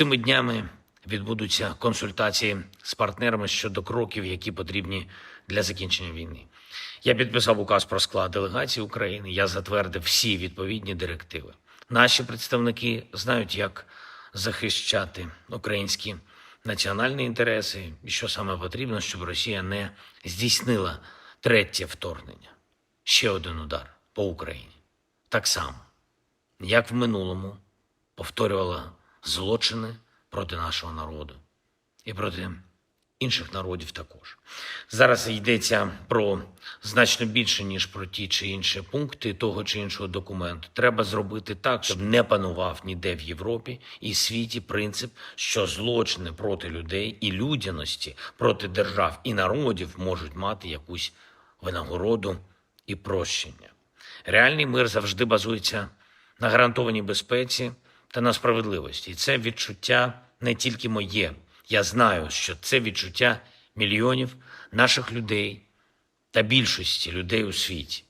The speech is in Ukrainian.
Цими днями відбудуться консультації з партнерами щодо кроків, які потрібні для закінчення війни. Я підписав указ про склад делегації України. Я затвердив всі відповідні директиви. Наші представники знають, як захищати українські національні інтереси і що саме потрібно, щоб Росія не здійснила третє вторгнення. Ще один удар по Україні. Так само, як в минулому повторювала злочини проти нашого народу і проти інших народів також. Зараз йдеться про значно більше, ніж про ті чи інші пункти того чи іншого документу. Треба зробити так, щоб не панував ніде в Європі і світі принцип, що злочини проти людей і людяності проти держав і народів можуть мати якусь винагороду і прощення. Реальний мир завжди базується на гарантованій безпеці та на справедливості. І це відчуття не тільки моє. Я знаю, що це відчуття мільйонів наших людей та більшості людей у світі.